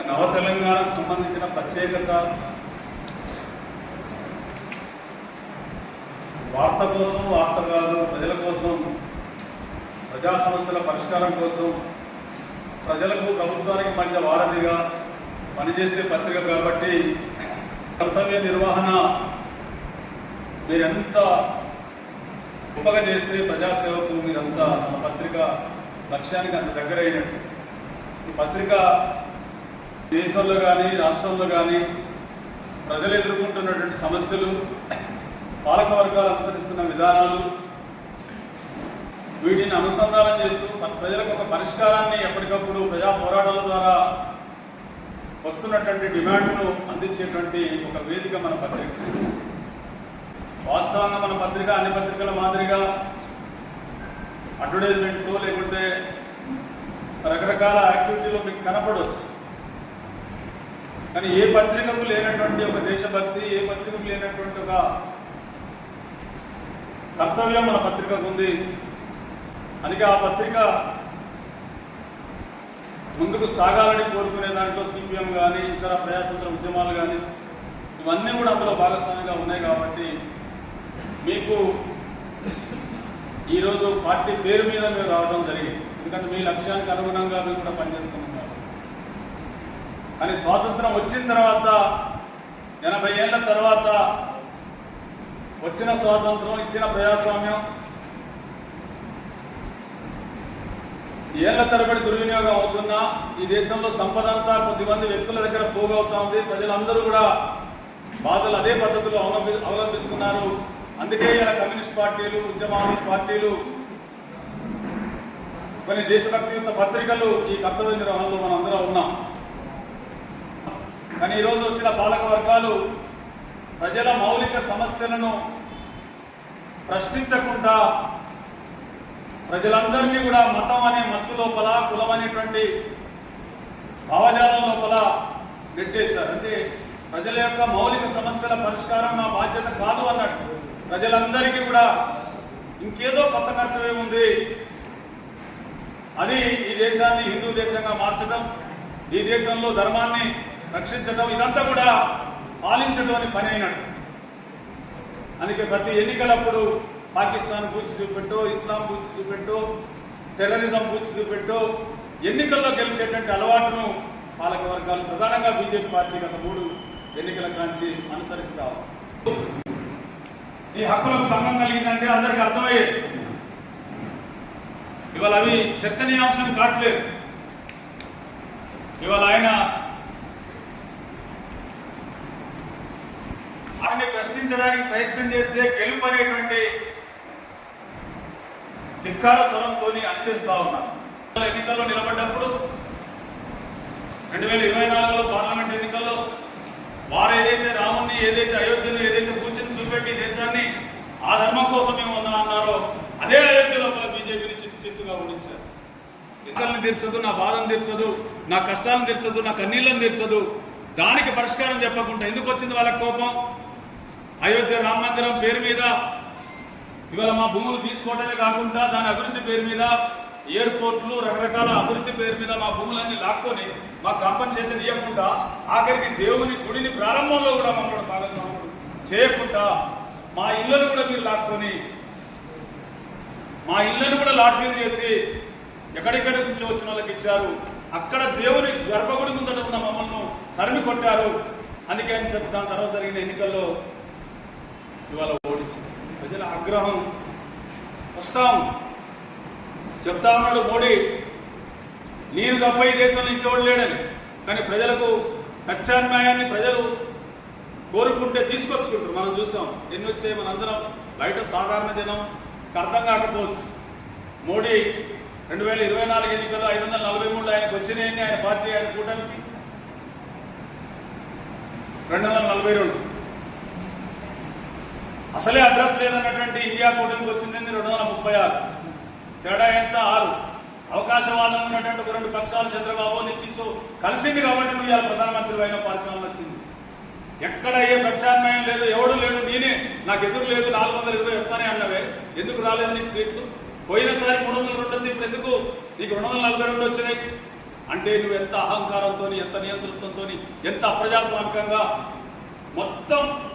నవ తెలంగాణకు సంబంధించిన ప్రత్యేకత వార్త కోసం వార్త కాదు ప్రజల కోసం ప్రజా సమస్యల పరిష్కారం కోసం ప్రజలకు ప్రభుత్వానికి మధ్య వారధిగా పనిచేసే పత్రిక కాబట్టి కర్తవ్య నిర్వహణ మీరెంత గొప్పగా చేస్తే ప్రజాసేవకు మీరంతా మన పత్రిక లక్ష్యానికి అంత దగ్గర అయినట్టు ఈ పత్రిక దేశంలో కానీ రాష్ట్రంలో కానీ ప్రజలు ఎదుర్కొంటున్నటువంటి సమస్యలు పాలక వర్గాలు అనుసరిస్తున్న విధానాలు వీటిని అనుసంధానం చేస్తూ మన ప్రజలకు ఒక పరిష్కారాన్ని ఎప్పటికప్పుడు ప్రజా పోరాటాల ద్వారా వస్తున్నటువంటి డిమాండ్ను అందించేటువంటి ఒక వేదిక మన పత్రిక. వాస్తవంగా మన పత్రిక అన్ని పత్రికల మాదిరిగా అడ్వర్టైజ్మెంట్లు లేకుంటే రకరకాల యాక్టివిటీలో మీకు కనపడవచ్చు కానీ ఏ పత్రికకు లేనటువంటి ఒక దేశభక్తి ఏ పత్రికకు లేనటువంటి ఒక కర్తవ్యం మన పత్రికకు ఉంది. అందుకే ఆ పత్రిక ముందుకు సాగాలని కోరుకునే దాంట్లో సిపిఎం కానీ ఇతర ప్రజాతంత్ర ఉద్యమాలు కానీ ఇవన్నీ కూడా అందులో భాగస్వామిగా ఉన్నాయి కాబట్టి మీకు ఈరోజు పార్టీ పేరు మీద మీరు రావడం జరిగింది. ఎందుకంటే మీ లక్ష్యానికి అనుగుణంగా మీరు కూడా పనిచేస్తున్నారు. కానీ స్వాతంత్రం వచ్చిన తర్వాత ఎనభై ఏళ్ళ తర్వాత వచ్చిన స్వాతంత్రం ఇచ్చిన ప్రజాస్వామ్యం ఏళ్ళ తరబడి దుర్వినియోగం అవుతున్నా ఈ దేశంలో సంపద అంతా కొద్దిమంది వ్యక్తుల దగ్గర పోగవుతా ఉంది. ప్రజలందరూ కూడా బాధలు అదే పద్ధతిలో అవలంబి అవలంబిస్తున్నారు. అందుకే ఇలా కమ్యూనిస్ట్ పార్టీలు ఉద్యమాలు పార్టీలు కొన్ని దేశభక్తియుత పత్రికలు ఈ కర్తవ్య నిర్వహణలో మనం అందరం ఉన్నాం. కానీ ఈరోజు వచ్చిన పాలక వర్గాలు ప్రజల మౌలిక సమస్యలను ప్రశ్నించకుండా ప్రజలందరినీ కూడా మతం అనే మత్తు లోపల కులం అనేటువంటి భావజాలం లోపల నెట్టేశారు. అంటే ప్రజల యొక్క మౌలిక సమస్యల పరిష్కారం మా బాధ్యత కాదు అన్నట్టు ప్రజలందరికీ కూడా ఇంకేదో కొత్త కర్తవ్యం ఉంది. అది ఈ దేశాన్ని హిందూ దేశంగా మార్చడం ఈ దేశంలో ధర్మాన్ని రక్షించడం ఇదంతా కూడా పాలించడం అని పని అయినాడు. అందుకే ప్రతి ఎన్నికలప్పుడు పాకిస్తాన్ పూచి చూపెట్టు ఇస్లాం పూచి చూపెట్టు టెర్రరిజం పూచి చూపెట్టు ఎన్నికల్లో గెలిచేటువంటి అలవాటును పాలక వర్గాలు ప్రధానంగా బీజేపీ పార్టీ గత మూడు ఎన్నికల కాంచి అనుసరిస్తా ఈ హక్కులకు భంగం కలిగిందంటే అందరికీ అర్థమయ్యేది. ఇవాళ అవి చర్చనీయాంశం కావట్లేదు. ఇవాళ ఆయన ఆయన్ని ప్రయత్నం చేస్తే గెలుపు అనేటువంటి ధిక్కార స్వరంతో అంచేస్తా ఉన్నాను ఎన్నికల్లో నిలబడ్డప్పుడు రెండు వేల ఇరవై నాలుగులో పార్లమెంట్ ఎన్నికల్లో వారు ఏదైతే రాముని ఏదైతే అయోధ్యను ఏదైతే కూర్చొని చూపెట్టి దేశాన్ని ఆ ధర్మం కోసం మేము ఉందా అన్నారో అదే అయోధ్య లోపల బీజేపీని చిత్తుగా ఓడించారు. ఇతరులను తీర్చదు నా బాధను తీర్చదు నా కష్టాలను తీర్చదు నా కన్నీళ్ళను తీర్చదు దానికి పరిష్కారం చెప్పకుండా ఎందుకు వచ్చింది వాళ్ళ కోపం? అయోధ్య రామ మందిరం పేరు మీద ఇవాళ మా భూములు తీసుకోవడమే కాకుండా దాని అభివృద్ధి పేరు మీద ఎయిర్పోర్ట్లు రకరకాల అభివృద్ధి పేరు మీద మా భూములన్నీ లాక్కొని మా కాంపన్సేషన్ ఇవ్వకుండా ఆఖరికి దేవుని గుడిని ప్రారంభంలో కూడా మమ్మల్ని భాగస్వాములు చేయకుండా మా ఇళ్ళను కూడా మీరు లాక్కొని మా ఇళ్ళను కూడా లాడ్జీలు చేసి ఎక్కడెక్కడ నుంచి వచ్చిన వాళ్ళకి ఇచ్చారు. అక్కడ దేవుని గర్భగుడి ముందట ఉన్న మమ్మల్ని తరిమి కొట్టారు. అందుకే అని చెప్తాను తర్వాత జరిగిన ఎన్నికల్లో ఇవాళ ఓడించింది. ప్రజల ఆగ్రహం వస్తాం చెప్తా ఉన్నాడు మోడీ నేను తప్ప ఈ దేశంలో ఇంకెవడు లేడని. కానీ ప్రజలకు ప్రత్యామ్నాయాన్ని ప్రజలు కోరుకుంటే తీసుకొచ్చుకుంటారు. మనం చూసాం ఎన్ని వచ్చాయి మనందరం బయట సాధారణ జనం అర్థం కాకపోవచ్చు. మోడీ రెండు వేల ఇరవై నాలుగు ఎన్నికల్లో ఐదు వందల నలభై మూడు ఆయనకు వచ్చినాయని ఆయన పార్టీ ఆయన కూటమికి. రెండు వందల నలభై రెండు. అసలే అడ్రస్ లేదన్నటువంటి ఇండియా కూటమికి వచ్చింది రెండు వందల ముప్పై ఆరు? తేడా ఎంత? ఆరు. అవకాశవాదం ఉన్నటువంటి ఒక రెండు పక్షాలు చంద్రబాబు నితీష్ కలిసింది కాబట్టి నువ్వు ఇవాళ ప్రధానమంత్రి అయిన పరిపాలన వచ్చింది. ఎక్కడ ఏ ప్రత్యామ్నాయం లేదు ఎవడు లేడు నేనే. నాకు ఎదురు లేదు నాలుగు వందల ఇరవై వస్తానే అన్నవే. ఎందుకు రాలేదు నీకు సీట్లు? పోయినసారి మూడు వందల రెండు ఇప్పుడు ఎందుకు? నీకు రెండు వందల నలభై రెండు వచ్చినాయి. అంటే నువ్వు ఎంత అహంకారంతో ఎంత నియంతృత్వంతో ఎంత అప్రజాస్వామికంగా మొత్తం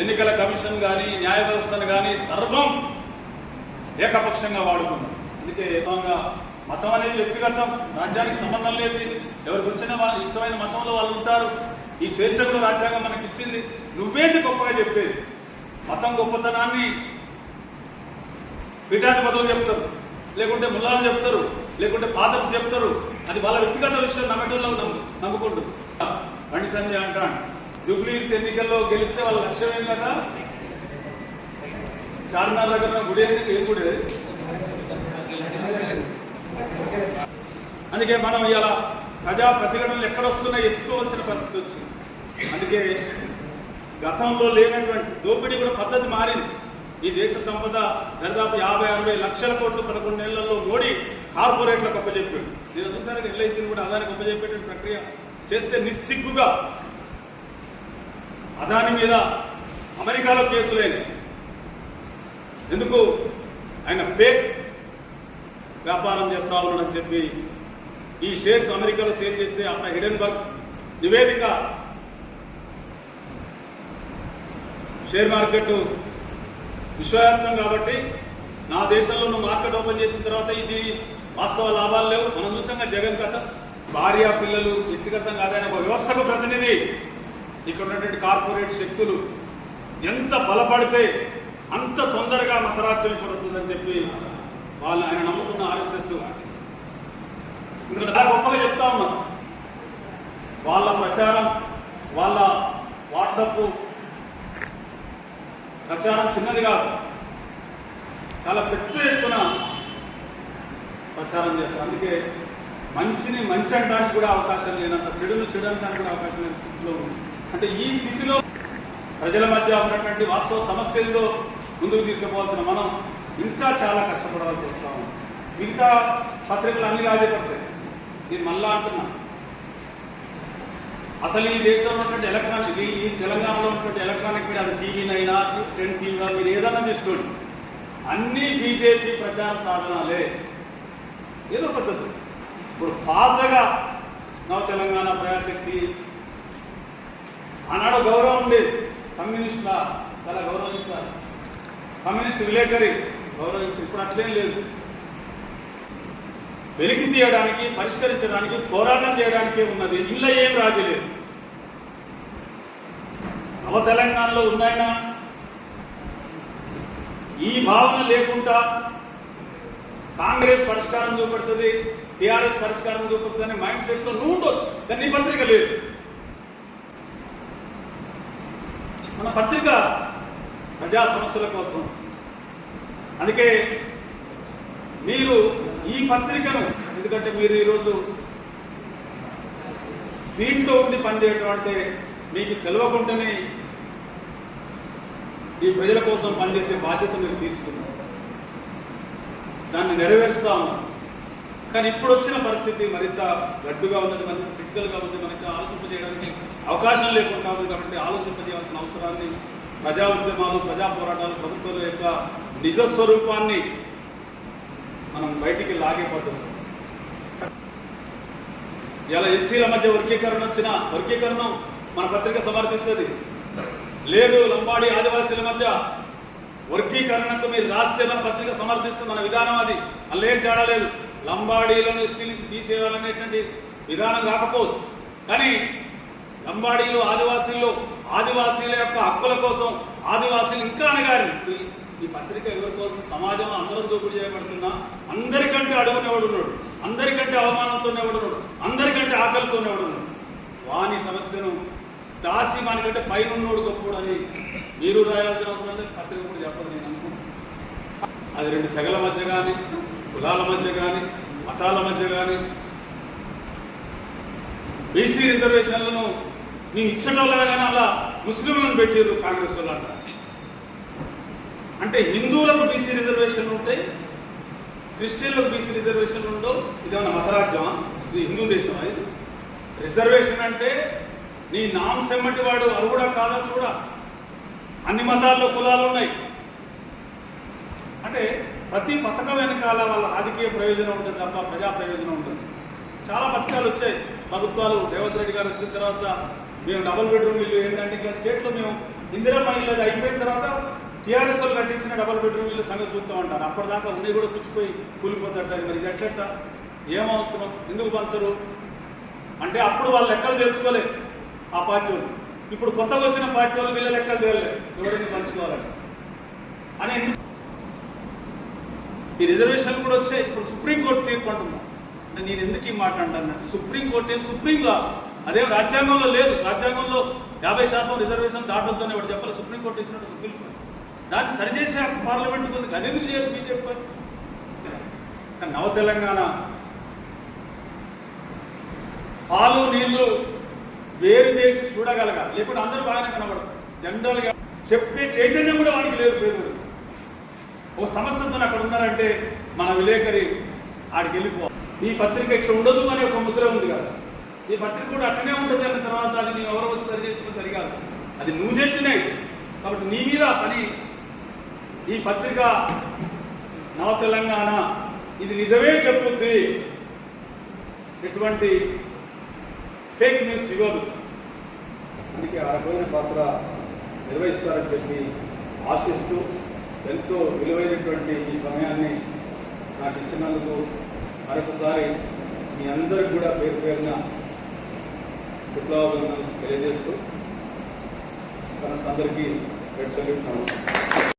ఎన్నికల కమిషన్ కానీ న్యాయ వ్యవస్థను కానీ సర్వం ఏకపక్షంగా వాడుకున్నాం. అందుకే ఏకంగా మతం అనేది వ్యక్తిగతం రాజ్యానికి సంబంధం లేదు ఎవరికి వచ్చిన వాళ్ళు ఇష్టమైన మతంలో వాళ్ళు ఉంటారు. ఈ స్వేచ్ఛ కూడా రాజ్యాంగం మనకి ఇచ్చింది. నువ్వేది గొప్పగా చెప్పేది? మతం గొప్పతనాన్ని పీఠాధిపతులు చెప్తారు. లేకుంటే ముల్లాలు చెప్తారు. లేకుంటే ఫాదర్స్ చెప్తారు. అది వాళ్ళ వ్యక్తిగత విషయం నమ్మటంలో నమ్ము నమ్ముకుంటూ బండి సంజయ్ అంటాడు. జూబ్లీహిల్స్ ఎన్నికల్లో గెలిస్తే వాళ్ళ లక్ష్యం ఏంటంట చార్మినార్ దగ్గర గుడి ఎందుకు ఏం గుడి అందుకే మనం ఇలా ప్రజా ప్రతిఘటనలు ఎక్కడొస్తున్నాయి ఎత్తుకోవాల్సిన పరిస్థితి వచ్చింది. అందుకే గతంలో లేనటువంటి దోపిడీ కూడా పద్ధతి మారింది. ఈ దేశ సంపద దాదాపు యాభై అరవై లక్షల కోట్లు పదకొండు నెలల్లో మోడీ కార్పొరేట్లకు అప్పచెప్పాడు. నేను ఒకసారి ఎల్ఐసిని కూడా అదానికి అప్పచెప్పేటువంటి ప్రక్రియ చేస్తే నిస్సిగ్గుగా అదాని మీద అమెరికాలో కేసులేని ఎందుకు ఆయన ఫేక్ వ్యాపారం చేస్తా ఉన్నాడని చెప్పి ఈ షేర్స్ అమెరికాలో సేల్ చేస్తే అక్కడ హిడెన్బర్గ్ నివేదిక షేర్ మార్కెట్ విశ్వవ్యాప్తం కాబట్టి నా దేశంలో నువ్వు మార్కెట్ ఓపెన్ చేసిన తర్వాత ఇది వాస్తవ లాభాలు లేవు. మనం చూసాం జగన్ కథ. భార్య పిల్లలు వ్యక్తిగతం కాదని ఒక వ్యవస్థకు ప్రతినిధి. ఇక్కడ ఉన్నటువంటి కార్పొరేట్ శక్తులు ఎంత బలపడితే అంత తొందరగా మతరాజ్యం పడుతుందని చెప్పి వాళ్ళు ఆయన నమ్ముకున్న ఆర్ఎస్ఎస్ ఎందుకంటే గొప్పగా చెప్తా ఉన్నారు వాళ్ళ ప్రచారం వాళ్ళ వాట్సప్ ప్రచారం చిన్నది కాదు. చాలా పెద్ద ఎత్తున ప్రచారం చేస్తారు అందుకే మంచిని మంచి అనడానికి కూడా అవకాశం లేనంత చెడును చెడు అనడానికి కూడా అవకాశం లేని స్థితిలో ఉంది. అంటే ఈ స్థితిలో ప్రజల మధ్య ఉన్నటువంటి వాస్తవ సమస్యలతో ముందుకు తీసుకుపోవాల్సిన మనం ఇంకా చాలా కష్టపడాల్సి వస్తాము మిగతా పత్రికలు అన్ని రాజపడతాయి నేను మళ్ళా అంటున్నా. అసలు ఈ దేశంలో ఉన్నటువంటి ఎలక్ట్రానిక్ ఈ ఈ తెలంగాణలో ఉన్నటువంటి ఎలక్ట్రానిక్ మీడియా అది టీవీనైనా టెన్ టీవీ మీరు ఏదైనా తీసుకోండి. అన్నీ బీజేపీ ప్రచార సాధనాలే. ఏదో పద్ధతి. ఇప్పుడు పాతగా నవ తెలంగాణ ప్రజాశక్తి ఆనాడు గౌరవం ఉండేది. కమ్యూనిస్టుల చాలా గౌరవించాలి. కమ్యూనిస్ట్ విలేకరి గౌరవించాలి. ఇప్పుడు అట్లేం లేదు. వెలికి తీయడానికి పరిష్కరించడానికి పోరాటం చేయడానికే ఉన్నది. ఇంట్లో ఏం రాజులేదు నవ తెలంగాణలో ఉన్నాయినా? ఈ భావన లేకుండా కాంగ్రెస్ పరిష్కారం చూపెడుతుంది టిఆర్ఎస్ పరిష్కారం చూపుతుంది అనే మైండ్ సెట్లో నువ్వు ఉండొచ్చు. కానీ పత్రిక లేదు. మన పత్రిక ప్రజా సమస్యల కోసం. అందుకే మీరు ఈ పత్రికను ఎందుకంటే మీరు ఈరోజు దీంట్లో ఉండి పనిచేయటం అంటే మీకు తెలియకుండానే ఈ ప్రజల కోసం పనిచేసే బాధ్యత మీరు తీసుకున్నారు దాన్ని నెరవేరుస్తా ఉన్నారు కానీ ఇప్పుడు వచ్చిన పరిస్థితి మరింత గడ్డుగా ఉన్నది మరింత క్రిటికల్గా ఉంది మరింత ఆలోచింపజేయడానికి అవకాశం లేకుండా ఉంది కాబట్టి ఆలోచింపజేయాల్సిన అవసరాన్ని ప్రజా ఉద్యమాలు ప్రజా పోరాటాలు ప్రభుత్వాల యొక్క నిజ స్వరూపాన్ని మనం బయటికి లాగే పద్ధతి ఇలా ఎస్సీల మధ్య వర్గీకరణ వచ్చిన వర్గీకరణ మన పత్రిక సమర్థిస్తుంది. లేదు లంబాడి ఆదివాసీల మధ్య వర్గీకరణకు మీరు రాస్తే మన పత్రిక సమర్థిస్తుంది మన విధానం అది. అందులో ఏం తేడా లేదు. లంబాడీలను ఎస్టీ నుంచి తీసేయాలనేటువంటి విధానం కాకపోవచ్చు. కానీ లంబాడీలు ఆదివాసీలు ఆదివాసీల యొక్క హక్కుల కోసం ఆదివాసీలు ఇంకా అనగారు ఈ- పత్రిక ఎవరి కోసం? సమాజంలో అందరం దోపిడీ చేయబడుతున్నా అందరికంటే అడుగునేవాడు ఉన్నాడు? అందరికంటే అవమానంతోనే ఎవడున్నాడు అందరికంటే ఆకలితోనే ఎవడున్నాడు వాని సమస్యను దాసి మనకంటే పైన ఉన్నోడు గొప్పడు అని మీరు రాయాల్సిన అవసరం లేదు. పత్రిక కూడా చెప్పదు నేను అనుకుంటున్నాను అది రెండు తెగల మధ్య కానీ కులాల మధ్య కానీ మతాల మధ్య కానీ బీసీ రిజర్వేషన్లను నేను ఇచ్చిన వాళ్ళమే కానీ అలా ముస్లింలను పెట్టారు కాంగ్రెస్ వాళ్ళు అంటారు అంటే హిందువులకు బీసీ రిజర్వేషన్లు ఉంటాయి క్రిస్టియన్లకు బీసీ రిజర్వేషన్లు ఉండవు ఇదేమన్నా మతరాజ్యమా? ఇది హిందూ దేశమా ఇది? రిజర్వేషన్ అంటే నీ నామ్ సెమ్మటి వాడు అర్హుడా కాదా చూడ? అన్ని మతాల్లో కులాలు ఉన్నాయి. అంటే ప్రతి పథకం వెనకాల వాళ్ళ రాజకీయ ప్రయోజనం ఉంటుంది తప్ప ప్రజా ప్రయోజనం ఉంటుంది చాలా పథకాలు వచ్చాయి. ప్రభుత్వాలు రేవంత్ రెడ్డి గారు వచ్చిన తర్వాత మేము డబుల్ బెడ్రూమ్ ఇల్లు ఏంటంటే ఇంకా స్టేట్లో మేము ఇందిరమ్మ ఇల్లు అయిపోయిన తర్వాత టీఆర్ఎస్ వాళ్ళు కట్టించిన డబుల్ బెడ్రూమ్ ఇల్లు సంగతి చూస్తూ ఉంటారు అప్పటిదాకా ఉన్నాయి కూడా పుచ్చిపోయి కూలిపోతుంటారు మరి ఇది ఎట్లట్ట ఏం అవసరం? ఎందుకు పంచరు? అంటే అప్పుడు వాళ్ళ లెక్కలు తెలుసుకోలే ఆ పార్టీ వాళ్ళు. ఇప్పుడు కొత్తగా వచ్చిన పార్టీ వాళ్ళు వీళ్ళ లెక్కలు తెలియలేదు ఎవరిని పంచుకోవాలని. అని ఎందుకు ఈ రిజర్వేషన్ కూడా వచ్చాయి ఇప్పుడు సుప్రీంకోర్టు తీర్పు అంటున్నా. అంటే నేను ఎందుకు ఈ మాట అంటాను? సుప్రీంకోర్టు ఏం సుప్రీంగా? అదే రాజ్యాంగంలో లేదు. రాజ్యాంగంలో యాభై శాతం రిజర్వేషన్ దాటొద్దని వాడు చెప్పాలి? సుప్రీంకోర్టు ఇచ్చినట్టు పిలుపు. దాన్ని సరిచేసే పార్లమెంట్ ఉంది అది ఎందుకు చేయదు బీజేపీ కానీ నవ తెలంగాణ పాలు నీళ్ళు వేరు చేసి చూడగలగాలి. లేకుంటే అందరూ బాగానే కనబడతారు. జనరల్గా చెప్పే చైతన్యం కూడా వాడికి లేదు పేదలు ఓ సమస్యతో అక్కడ ఉన్నారంటే మన విలేకరి ఆడికి వెళ్ళిపోవాలి ఈ పత్రిక ఇట్లా ఉండదు అనే ఒక ముద్ర ఉంది కదా. ఈ పత్రిక కూడా అట్లనే ఉంటుంది అన్న తర్వాత అది నీవు ఎవరో వచ్చి సరి చేసుకుని సరికాదు. అది నువ్వు చెప్తేనే కాబట్టి నీ మీద పని ఈ పత్రిక నవ తెలంగాణ ఇది నిజమే చెప్పుద్ది. ఎటువంటి ఫేక్ న్యూస్ ఇవ్వదు. అందుకే ఆ రకమైన పాత్ర నిర్వహిస్తారని చెప్పి ఆశిస్తూ ఎంతో విలువైనటువంటి ఈ సమయాన్ని నాకు ఇచ్చినందుకు మరొకసారి మీ అందరికి కూడా పేరు పేరున విప్లవాలను తెలియజేస్తూ తన అందరికీ రెడ్ సల్యూట్ నమస్తే